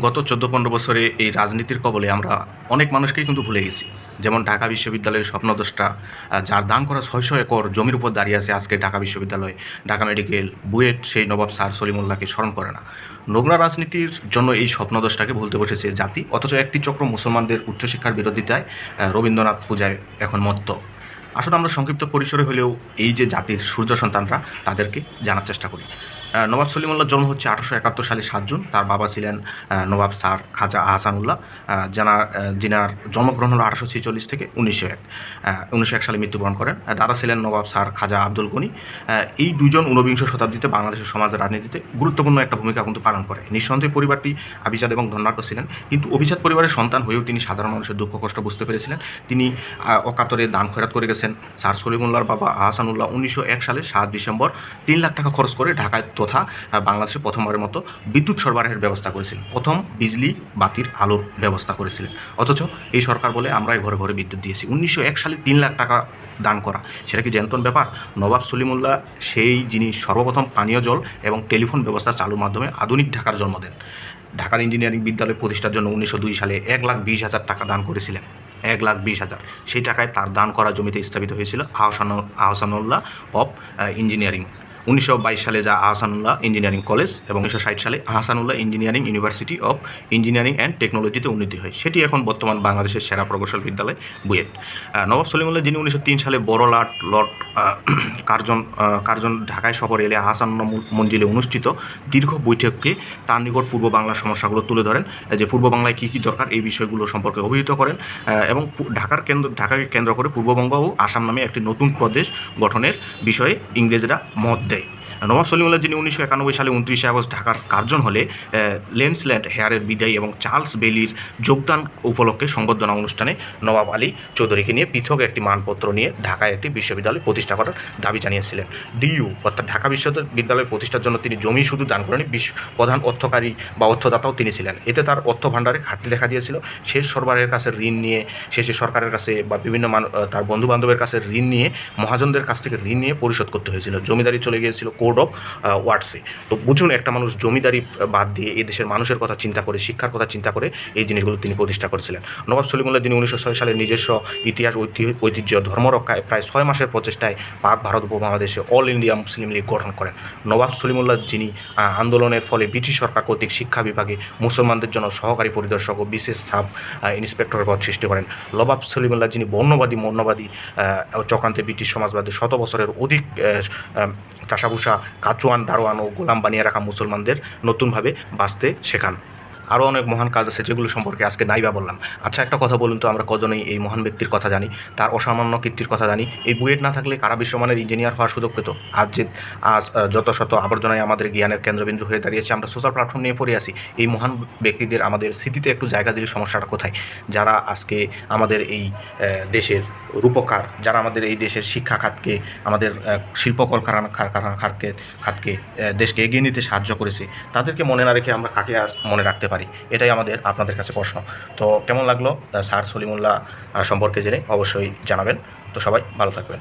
গত চোদ্দ পনেরো বছরে এই রাজনীতির কবলে আমরা অনেক মানুষকেই কিন্তু ভুলে গেছি। যেমন ঢাকা বিশ্ববিদ্যালয়ের স্বপ্নদোষটা যার দান করা ছয়শো একর জমির উপর দাঁড়িয়ে আছে আজকে ঢাকা বিশ্ববিদ্যালয়, ঢাকা মেডিকেল বুয়েট, সেই নবাব স্যার সলিমুল্লাহকে স্মরণ করে না। নোংরা রাজনীতির জন্য এই স্বপ্নদোষটাকে ভুলতে বসেছে জাতি, অথচ একটি চক্র মুসলমানদের উচ্চশিক্ষার বিরোধিতায় রবীন্দ্রনাথ পূজায় এখন মত্ত। আসলে আমরা সংক্ষিপ্ত পরিসরে হলেও এই যে জাতির সূর্য সন্তানরা, তাদেরকে জানার চেষ্টা করি। নবাব সলিমুল্লাহ জন্ম হচ্ছে আঠারোশো একাত্তর সালে সাত জুন। তার বাবা ছিলেন নবাব স্যার খাজা আহসানুল্লাহ আহ, যারা যিনার জন্মগ্রহণ হলো আঠারোশো ছেচল্লিশ থেকে উনিশশো এক উনিশশো এক সালে মৃত্যুবরণ করেন। দাদা ছিলেন নবাব স্যার খাজা আব্দুল গনি। এই দুজন ঊনবিংশ শতাব্দীতে বাংলাদেশের সমাজের রাজনীতিতে গুরুত্বপূর্ণ একটা ভূমিকা কিন্তু পালন করে। নিঃসন্দেহে পরিবারটি আভিজাত এবং ধন্যাঢ্য ছিলেন। কিন্তু অভিজাত পরিবারের সন্তান হয়েও তিনি সাধারণ মানুষের দুঃখ কষ্ট বুঝতে পেরেছিলেন। তিনি অকাতরে দান খয়রাত করে গেছেন। স্যার সলিমুল্লাহর বাবা আহসানুল্লাহ উনিশশো এক সালে সাত ডিসেম্বর তিন লাখ টাকা খরচ করে ঢাকায় তথা বাংলাদেশে প্রথমবারের মতো বিদ্যুৎ সরবরাহের ব্যবস্থা করেছিলেন। প্রথম বিজলি বাতির আলোর ব্যবস্থা করেছিলেন। অথচ এই সরকার বলে আমরাই ঘরে ঘরে বিদ্যুৎ দিয়েছি। উনিশশো এক সালে তিন লাখ টাকা দান করা। সেটা কি জ্যান্তন ব্যাপার? নবাব সলিমুল্লাহ সেই যিনি সর্বপ্রথম পানীয় জল এবং টেলিফোন ব্যবস্থা চালুর মাধ্যমে আধুনিক ঢাকার জন্ম দেন। ঢাকার ইঞ্জিনিয়ারিং বিদ্যালয় প্রতিষ্ঠার জন্য উনিশশো দুই সালে এক লাখ বিশ হাজার টাকা দান করেছিলেন। এক লাখ বিশ হাজার। সেই টাকায় তার দান করা জমিতে স্থাপিত হয়েছিল আহসান আহসানুল্লাহ অফ ইঞ্জিনিয়ারিং। উনিশশো বাইশ সালে যা আহসানুল্লাহ ইঞ্জিনিয়ারিং কলেজ এবং উনিশশো ষাট সালে Ahsanullah engineering university of engineering and টেকনোলজিতে উন্নতি হয়। সেটি এখন বর্তমান বাংলাদেশের সেরা প্রকৌশল বিদ্যালয় বুয়েট। নবাব সলিমুল্লাহ যিনি উনিশশো তিন সালে বড় লাট কার্জন কার্জন ঢাকায় সফর এলে আহসান মঞ্জিলে অনুষ্ঠিত দীর্ঘ বৈঠককে তার নিকট পূর্ব বাংলার সমস্যাগুলো তুলে ধরেন যে পূর্ব বাংলায় কী কী দরকার এই বিষয়গুলো সম্পর্কে অভিহিত করেন এবং ঢাকার কেন্দ্র, ঢাকাকে কেন্দ্র করে পূর্ববঙ্গ ও আসাম নামে একটি নতুন প্রদেশ গঠনের বিষয়ে ইংরেজরা মত নবাব সলিমুল্লাহ যিনি উনিশশো একানব্বই সালে উনত্রিশে আগস্ট ঢাকার কার্জন হলে লেন্সল্যান্ড হেয়ারের বিদায়ী এবং চার্লস বেলির যোগদান উপলক্ষে সংবর্ধনা অনুষ্ঠানে নবাব আলী চৌধুরীকে নিয়ে পৃথক একটি মানপত্র নিয়ে ঢাকায় একটি বিশ্ববিদ্যালয় প্রতিষ্ঠা করার দাবি জানিয়েছিলেন। ডিইউ, অর্থাৎ ঢাকা বিশ্ববিদ্যালয় প্রতিষ্ঠার জন্য তিনি জমি শুধু দান করেনি প্রধান অর্থকারী বা অর্থদাতাও তিনি ছিলেন। এতে তার অর্থ ভাণ্ডারে ঘাটতি দেখা দিয়েছিল। শেষ সরবরাহের কাছে ঋণ নিয়ে, শেষে সরকারের কাছে বা বিভিন্ন তার বন্ধু বান্ধবের কাছে ঋণ নিয়ে, মহাজনদের কাছ থেকে ঋণ নিয়ে পরিশোধ করতে হয়েছিল। জমিদারি চলে গিয়েছিল কোড অফ ওয়ার্ডসে তো বুঝুন একটা মানুষ জমিদারি বাদ দিয়ে এই দেশের মানুষের কথা চিন্তা করে শিক্ষার কথা চিন্তা করে এই জিনিসগুলো তিনি প্রতিষ্ঠা করেছিলেন। নবাব সলিমুল্লাহ যিনি উনিশশো ছয় সালে নিজস্ব ইতিহাস ঐতি- ঐতিহ্য ধর্ম রক্ষায় প্রায় ছয় মাসের প্রচেষ্টায় পাক ভারত উপমহাদেশে অল ইন্ডিয়া মুসলিম লীগ গঠন করেন। নবাব সলিমুল্লাহ যিনি আন্দোলনের ফলে ব্রিটিশ সরকার কর্তৃক শিক্ষা বিভাগে মুসলমানদের জন্য সহকারী পরিদর্শক ও বিশেষ সাব ইন্সপেক্টরের পদ সৃষ্টি করেন। নবাব সলিমুল্লাহ যিনি বর্ণবাদী আহ, চক্রান্তে ব্রিটিশ সমাজবাদী শত বছরের অধিক চাষাভুষা কাচুয়ান দারোয়ান ও গোলাম বানিয়ে রাখা মুসলমানদের নতুনভাবে বাঁচতে শেখান। আরও অনেক মহান কাজ আছে যেগুলো সম্পর্কে আজকে নাইবা বললাম। আচ্ছা একটা কথা বলুন তো, আমরা কজনেই এই মহান ব্যক্তির কথা জানি, তার অসামান্য কীর্তির কথা জানি। এই বুয়েট না থাকলে কারা বিশ্বমানের ইঞ্জিনিয়ার হওয়ার সুযোগ পেত? আজ যে, আজ যত শত আবর্জনায় আমাদের জ্ঞানের কেন্দ্রবিন্দু হয়ে দাঁড়িয়েছে, আমরা সোশ্যাল প্ল্যাটফর্ম নিয়ে পড়ে আসি এই মহান ব্যক্তিদের, আমাদের স্মৃতিতে একটু জায়গা দিলে সমস্যাটা কোথায়? যারা আজকে আমাদের এই দেশের রূপকার, যারা আমাদের এই দেশের শিক্ষা খাতকে, আমাদের শিল্প কলকারখানা, কারখানা খাতকে খাতকে দেশকে এগিয়ে নিতে সাহায্য করেছে, তাদেরকে মনে না রেখে আমরা কাকে আজ মনে রাখতে পারি। এটাই আমাদের, আপনাদের কাছে প্রশ্ন। তো কেমন লাগল স্যার সলিমুল্লাহ সম্পর্কে জেনে অবশ্যই জানাবেন। তো সবাই ভালো থাকবেন।